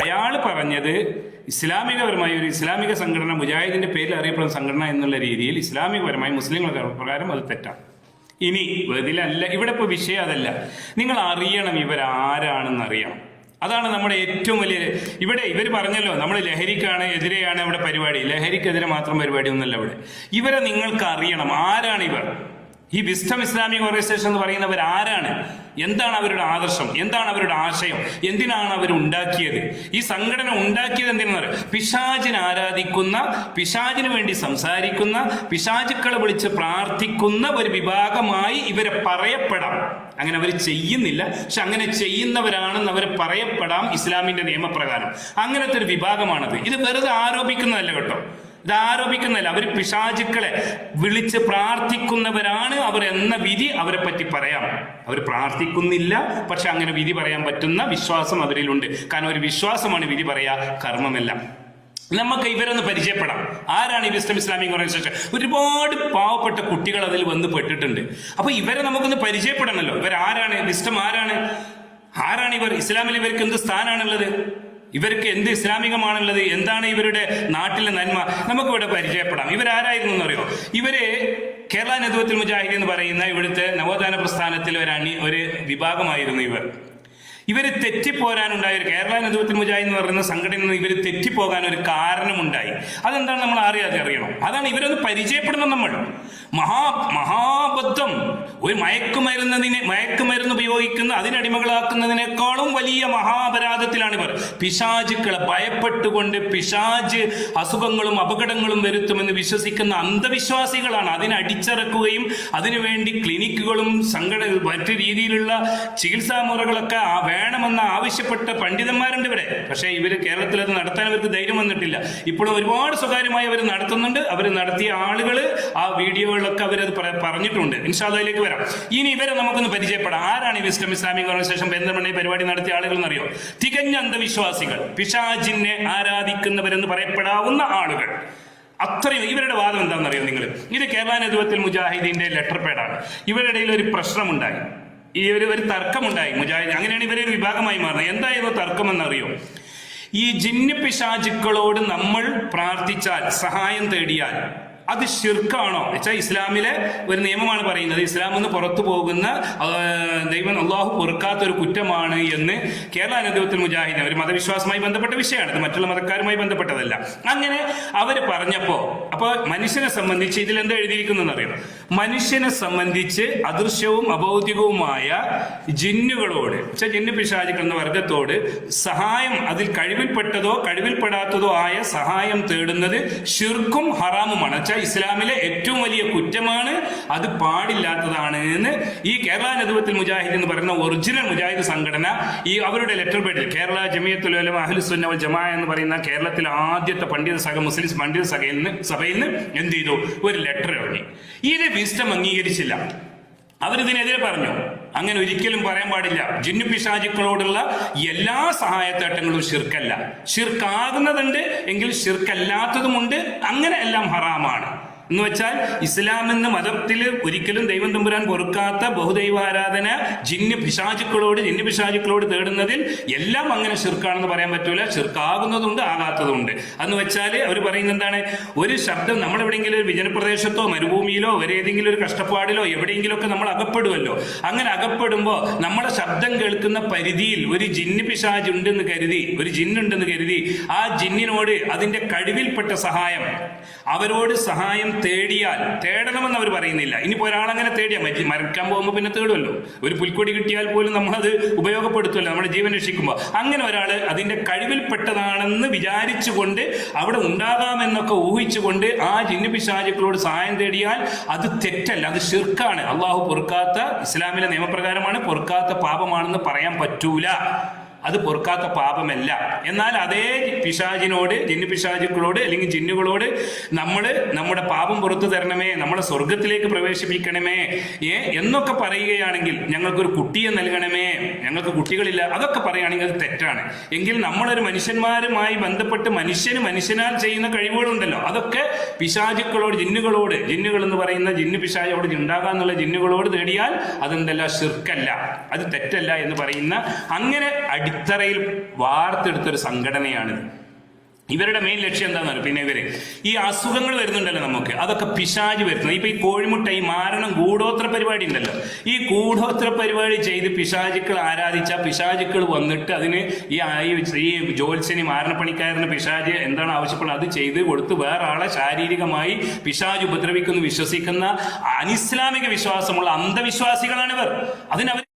അയാൾ പറഞ്ഞത് ഇസ്ലാമികപരമായ ഒരു ഇസ്ലാമിക സംഘടന മുജാഹിദിന്റെ പേരിൽ അറിയപ്പെടുന്ന സംഘടന എന്നുള്ള രീതിയിൽ ഇസ്ലാമികപരമായി മുസ്ലിങ്ങളുടെ പ്രകാരം അത് തെറ്റാണ് ഇനി ഇതിലല്ല ഇവിടെ ഇപ്പോൾ വിഷയം അതല്ല. നിങ്ങൾ അറിയണം ഇവരാരാണെന്ന് അറിയണം അതാണ് നമ്മുടെ ഏറ്റവും വലിയ ഇവിടെ ഇവർ പറഞ്ഞല്ലോ നമ്മൾ ലഹരിക്കാണ് എതിരെയാണ് ഇവിടെ പരിപാടി. ലഹരിക്കെതിരെ മാത്രം പരിപാടി ഒന്നല്ല ഇവിടെ. ഇവരെ നിങ്ങൾക്ക് അറിയണം ആരാണ് ഇവർ ഈ വിസ്റ്റം ഇസ്ലാമിക് ഓർഗനൈസേഷൻ എന്ന് പറയുന്നവർ ആരാണ്? എന്താണ് അവരുടെ ആദർശം? എന്താണ് അവരുടെ ആശയം? എന്തിനാണ് അവർ ഉണ്ടാക്കിയത്? ഈ സംഘടന ഉണ്ടാക്കിയത് എന്തിനാണ് പിശാചിനെ ആരാധിക്കുന്ന പിശാചിന് വേണ്ടി സംസാരിക്കുന്ന പിശാചുക്കളെ വിളിച്ച് പ്രാർത്ഥിക്കുന്ന ഒരു വിഭാഗമായി ഇവരെ പറയപ്പെടാം. അങ്ങനെ അവർ ചെയ്യുന്നില്ല. പക്ഷെ അങ്ങനെ ചെയ്യുന്നവരാണെന്ന് അവർ പറയപ്പെടാം ഇസ്ലാമിന്റെ നിയമപ്രകാരം. അങ്ങനത്തെ ഒരു വിഭാഗമാണത്. ഇത് വെറുതെ ആരോപിക്കുന്നതല്ല കേട്ടോ. ഇത് ആരോപിക്കുന്നതല്ല അവർ പിശാചുക്കളെ വിളിച്ച് പ്രാർത്ഥിക്കുന്നവരാണ് അവർ എന്ന വിധി അവരെ പറ്റി പറയാം. അവർ പ്രാർത്ഥിക്കുന്നില്ല പക്ഷെ അങ്ങനെ വിധി പറയാൻ പറ്റുന്ന വിശ്വാസം അവരിലുണ്ട്. കാരണം ഒരു വിശ്വാസമാണ് വിധി പറയാ കർമ്മമല്ല. നമുക്ക് ഇവരൊന്ന് പരിചയപ്പെടാം. ആരാണ് ഈ വിസ്റ്റം ഇസ്ലാമിക് ഓർഗനൈസേഷൻ ഒരുപാട് പാവപ്പെട്ട കുട്ടികൾ അതിൽ വന്ന് പെട്ടിട്ടുണ്ട്. അപ്പൊ ഇവരെ നമുക്കൊന്ന് പരിചയപ്പെടണമല്ലോ ഇവരാരാണ്? വിസ്റ്റം ആരാണ്? ആരാണ് ഇവർ? ഇസ്ലാമിൽ ഇവർക്ക് എന്ത് സ്ഥാനാണുള്ളത്? ഇവർക്ക് എന്ത് ഇസ്ലാമികമാണുള്ളത്? എന്താണ് ഇവരുടെ നാട്ടിലെ നന്മ? നമുക്കിവിടെ പരിചയപ്പെടാം. ഇവരാരായിരുന്നു എന്നറിയോ? ഇവരെ കേരള നേതൃത്വത്തിൽ മുജാഹിദ് എന്ന് പറയുന്ന ഇവിടുത്തെ നവോത്ഥാന പ്രസ്ഥാനത്തിൽ ഒരു അണി ഒരു വിഭാഗമായിരുന്നു ഇവർ. ഇവർ തെറ്റിപ്പോരാനുണ്ടായ ഒരു കേരള നേതൃത്വത്തിൽ മുജാഹിദ് എന്ന് പറയുന്ന സംഘടന ഇവർ തെറ്റിപ്പോകാൻ ഒരു കാരണമുണ്ടായി. അതെന്താണ് നമ്മൾ അറിയാതെ അറിയണം. അതാണ് ഇവരൊന്ന് പരിചയപ്പെടണം നമ്മൾ. മഹാ മഹാബദ്ധം. ഒരു മയക്കുമരുന്നതിനെ മയക്കുമരുന്ന് ഉപയോഗിക്കുന്ന അതിനടിമകളാക്കുന്നതിനേക്കാളും വലിയ മഹാപരാധത്തിലാണ് ഇവർ. പിശാചുക്കളെ ഭയപ്പെട്ടുകൊണ്ട് പിശാജ് അസുഖങ്ങളും അപകടങ്ങളും വരുത്തുമെന്ന് വിശ്വസിക്കുന്ന അന്ധവിശ്വാസികളാണ്. അതിനെ അതിനടിച്ചിറക്കുകയും അതിനുവേണ്ടി ക്ലിനിക്കുകളും സംഘടന മറ്റു രീതിയിലുള്ള ചികിത്സാ മുറകളൊക്കെ വേണമെന്ന് ആവശ്യപ്പെട്ട പണ്ഡിതന്മാരുണ്ട് ഇവിടെ. പക്ഷേ ഇവർ കേരളത്തിൽ അത് നടത്താൻ അവർക്ക് ധൈര്യം വന്നിട്ടില്ല. ഇപ്പോഴും ഒരുപാട് സ്വകാര്യമായി അവർ നടത്തുന്നുണ്ട്. അവർ നടത്തിയ ആളുകൾ ആ വീഡിയോകളിലൊക്കെ അവരത് പറ- പറഞ്ഞിട്ടുണ്ട്. ഇൻഷാദയിലേക്ക് വരാം. ഇനി ഇവരെ നമുക്കൊന്ന് പരിചയപ്പെടാം. ആരാണ് ഈ വിസ്ലം ഇസ്ലാമിക് ഓർഗനൈസേഷൻ പെരിന്തൽമണ്ണ പരിപാടി നടത്തിയ ആളുകൾ എന്നറിയോ തികഞ്ഞ അന്ധവിശ്വാസികൾ. പിശാജിനെ ആരാധിക്കുന്നവരെന്ന് പറയപ്പെടാവുന്ന ആളുകൾ. അത്രയും ഇവരുടെ വാദം എന്താണെന്നറിയോ നിങ്ങൾ ഇത് കേരള നേതൃത്വത്തിൽ മുജാഹിദീന്റെ ലെറ്റർ പേഡാണ്. ഇവരുടെ ഇടയിൽ ഒരു പ്രശ്നമുണ്ടായി. ഈ ഒരു ഒരു തർക്കമുണ്ടായി മുജാഹിദ്. അങ്ങനെയാണ് ഇവരെ ഒരു വിഭാഗമായി മാറുന്നത്. എന്തായിരുന്നു തർക്കം എന്നറിയോ ഈ ജിന്നു പിശാചുക്കളോട് നമ്മൾ പ്രാർത്ഥിച്ചാൽ സഹായം തേടിയാൽ അത് ഷിർക്കാണോ വെച്ചാൽ ഇസ്ലാമിലെ ഒരു നിയമമാണ് പറയുന്നത്. ഇസ്ലാം നിന്ന് പുറത്തു പോകുന്ന ദൈവം അള്ളാഹു പൊറുക്കാത്ത ഒരു കുറ്റമാണ് എന്ന് കേരള അനുദൈവത്തിൽ മുജാഹിദ് ഒരു മതവിശ്വാസമായി ബന്ധപ്പെട്ട വിഷയമാണ്. മറ്റുള്ള മതക്കാരുമായി ബന്ധപ്പെട്ടതല്ല. അങ്ങനെ അവർ പറഞ്ഞപ്പോൾ അപ്പോൾ മനുഷ്യനെ സംബന്ധിച്ച് ഇതിൽ എന്താ എഴുതിയിരിക്കുന്നതെന്ന് അറിയാം? മനുഷ്യനെ സംബന്ധിച്ച് അദൃശ്യവും അഭൗതികവുമായ ജിന്നുകളോട് വെച്ചാൽ ജിന്നു പിശാചുക്കൾ എന്ന വർഗത്തോട് സഹായം അതിൽ കഴിവിൽപ്പെട്ടതോ കഴിവിൽപ്പെടാത്തതോ ആയ സഹായം തേടുന്നത് ഷിർക്കും ഹറാമുമാണ്. വെച്ചാൽ ഇസ്ലാമിലെ ഏറ്റവും വലിയ കുറ്റമാണ്. അത് പാടില്ലാത്തതാണ് എന്ന് ഈ കേരള നദുവത്തിൽ മുജാഹിദ് എന്ന് പറയുന്ന ഒറിജിനൽ മുജാഹിദ് സംഘടന ഈ അവരുടെ ലെറ്റർ പേഡിൽ കേരള ജമിയത്തുൽ ഉലമ ജമാ എന്ന് പറയുന്ന കേരളത്തിലെ ആദ്യത്തെ പണ്ഡിത സഭ മുസ്ലിം പണ്ഡിത സഭയിൽ നിന്ന് സഭയിൽ നിന്ന് എന്ത് ചെയ്തു? ഒരു ലെറ്റർ ഇറങ്ങി. ഇത് വിസ്റ്റം അംഗീകരിച്ചില്ല. അവരിതിനെതിരെ പറഞ്ഞു. അങ്ങനെ ഒരിക്കലും പറയാൻ പാടില്ല. ജിന്നു പിശാചുക്കളോടുള്ള എല്ലാ സഹായത്തേട്ടങ്ങളും ഷിർക്കല്ല ഷിർക്കാകുന്നതുണ്ട് എങ്കിൽ ഷിർക്കല്ലാത്തതുമുണ്ട് അങ്ങനെ എല്ലാം ഹറാമാണ്. എന്ന് വെച്ചാൽ ഇസ്ലാം എന്ന മതത്തിൽ ഒരിക്കലും ദൈവം തമ്പുരാൻ പൊറുക്കാത്ത ബഹുദൈവാരാധന ജിന്യ പിശാചുക്കളോട് ജിന്യ പിശാചുക്കളോട് തേടുന്നതിൽ എല്ലാം അങ്ങനെ ഷിർക്കാണെന്ന് പറയാൻ പറ്റൂല. ഷിർക്കാകുന്നതുണ്ട് ആകാത്തതുണ്ട്. അന്ന് വെച്ചാൽ അവർ പറയുന്നത് എന്താണ്? ഒരു ശബ്ദം നമ്മൾ എവിടെയെങ്കിലും ഒരു വിജനപ്രദേശത്തോ മരുഭൂമിയിലോ ഒരു ഏതെങ്കിലും ഒരു കഷ്ടപ്പാടിലോ എവിടെയെങ്കിലുമൊക്കെ നമ്മൾ അകപ്പെടുമല്ലോ അങ്ങനെ അകപ്പെടുമ്പോൾ നമ്മുടെ ശബ്ദം കേൾക്കുന്ന പരിധിയിൽ ഒരു ജിന്ന് പിശാജ് ഉണ്ടെന്ന് കരുതി ഒരു ജിന്നുണ്ടെന്ന് കരുതി ആ ജിന്നിനോട് അതിന്റെ കഴിവിൽപ്പെട്ട സഹായം അവരോട് സഹായം തേടിയാൽ തേടണമെന്ന് അവർ പറയുന്നില്ല. ഇനി ഒരാളങ്ങനെ തേടിയാൽ മരി മരിക്കാൻ പോകുമ്പോൾ പിന്നെ തേടുമല്ലോ ഒരു പുൽക്കൊടി കിട്ടിയാൽ പോലും നമ്മളത് ഉപയോഗപ്പെടുത്തുമല്ലോ നമ്മുടെ ജീവൻ രക്ഷിക്കുമ്പോൾ അങ്ങനെ ഒരാൾ അതിന്റെ കഴിവിൽപ്പെട്ടതാണെന്ന് വിചാരിച്ചുകൊണ്ട് അവിടെ ഉണ്ടാകാമെന്നൊക്കെ ഊഹിച്ചുകൊണ്ട് ആ ജിന്നു പിശാചുക്കളോട് സഹായം തേടിയാൽ അത് തെറ്റല്ല അത് ഷിർക്കാണ് അള്ളാഹു പൊറുക്കാത്ത ഇസ്ലാമിലെ നിയമപ്രകാരമാണ് പൊറുക്കാത്ത പാപമാണെന്ന് പറയാൻ പറ്റൂല. അത് പൊറുക്കാത്ത പാപമല്ല. എന്നാൽ അതേ പിശാചിനോട് ജിന്നു പിശാചുക്കളോട് അല്ലെങ്കിൽ ജിന്നുകളോട് നമ്മൾ നമ്മുടെ പാപം പുറത്തു തരണമേ നമ്മളെ സ്വർഗത്തിലേക്ക് പ്രവേശിപ്പിക്കണമേ ഏ? എന്നൊക്കെ പറയുകയാണെങ്കിൽ ഞങ്ങൾക്കൊരു കുട്ടിയെ നൽകണമേ ഞങ്ങൾക്ക് കുട്ടികളില്ല അതൊക്കെ പറയുകയാണെങ്കിൽ അത് തെറ്റാണ്. എങ്കിൽ നമ്മളൊരു മനുഷ്യന്മാരുമായി ബന്ധപ്പെട്ട് മനുഷ്യന് മനുഷ്യനാൽ ചെയ്യുന്ന കഴിവുകളുണ്ടല്ലോ. അതൊക്കെ പിശാചുക്കളോട് ജിന്നുകളോട് ജിന്നുകൾ എന്ന് പറയുന്ന ജിന്നു പിശാചോട് ഉണ്ടാകാന്നുള്ള ജിന്നുകളോട് തേടിയാൽ അതെന്തല്ല ശിർക്കല്ല. അത് തെറ്റല്ല എന്ന് പറയുന്ന അങ്ങനെ അടിത്തറയിൽ വാർത്തെടുത്തൊരു സംഘടനയാണിത്. ഇവരുടെ മെയിൻ ലക്ഷ്യം എന്താണെന്ന് പിന്നെ ഇവർ ഈ അസുഖങ്ങൾ വരുന്നുണ്ടല്ലോ നമുക്ക്. അതൊക്കെ പിശാജ് വരുന്നത് ഇപ്പൊ ഈ കോഴിമുട്ട ഈ മാരണം ഗൂഢോത്ര പരിപാടി ഉണ്ടല്ലോ. ഈ ഗൂഢോത്ര പരിപാടി ചെയ്ത് പിശാചുക്കൾ ആരാധിച്ച പിശാചുക്കൾ വന്നിട്ട് അതിന് ഈ ഈ ജോത്സ്യനി മാരണപ്പണിക്കാരന് പിശാജ് എന്താണ് ആവശ്യപ്പെടുന്നത്? അത് ചെയ്ത് കൊടുത്ത് വേറെ ശാരീരികമായി പിശാജ് ഉപദ്രവിക്കുന്നു വിശ്വസിക്കുന്ന അനിസ്ലാമിക വിശ്വാസമുള്ള അന്ധവിശ്വാസികളാണ് ഇവർ അതിനവർ